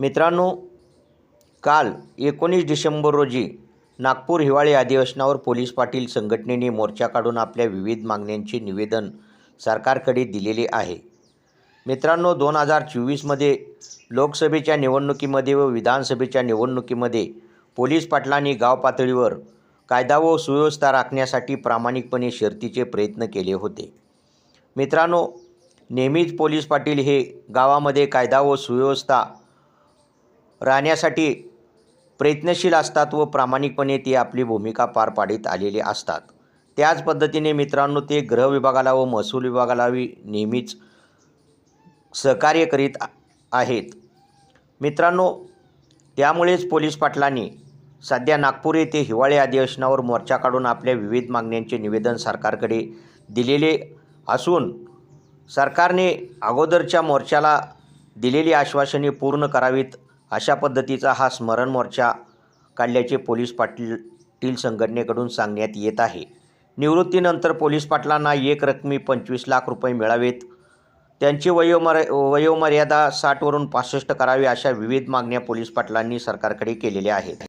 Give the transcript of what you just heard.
मित्रांनो काल एकोणीस डिसेंबर रोजी नागपूर हिवाळी अधिवेशनावर पोलीस पाटील संघटनेने मोर्चा काढून आपल्या विविध मागण्यांचे निवेदन सरकारकडे दिलेले आहे. मित्रांनो दोन हजार चोवीसमध्ये लोकसभेच्या निवडणुकीमध्ये व विधानसभेच्या निवडणुकीमध्ये पोलीस पाटलांनी गाव पातळीवर कायदा व सुव्यवस्था राखण्यासाठी प्रामाणिकपणे शर्तीचे प्रयत्न केले होते. मित्रांनो नेहमीच पोलीस पाटील हे गावामध्ये कायदा व सुव्यवस्था राहण्यासाठी प्रयत्नशील असतात व प्रामाणिकपणे ते आपली भूमिका पार पाडित आलेले असतात. त्याच पद्धतीने मित्रांनो ते गृह विभागाला व महसूल विभागालाही नेहमीच सहकार्य करीत आहेत. मित्रांनो त्यामुळेच पोलीस पाटलांनी सध्या नागपूर येथे हिवाळी अधिवेशनावर मोर्चा काढून आपल्या विविध मागण्यांचे निवेदन सरकारकडे दिलेले असून सरकारने अगोदरच्या मोर्चाला दिलेली आश्वासने पूर्ण करावीत अशा पद्धतीचा हा स्मरण मोर्चा काढल्याचे पोलीस पाटील संघटनेकडून सांगण्यात येत आहे. निवृत्तीनंतर पोलीस पाटलांना एक रकमी पंचवीस लाख रुपये मिळावेत. त्यांची वयोमर वयोमर्यादा साठवरून पासष्ट करावी अशा विविध मागण्या पोलीस पाटलांनी सरकारकडे केलेल्या आहेत.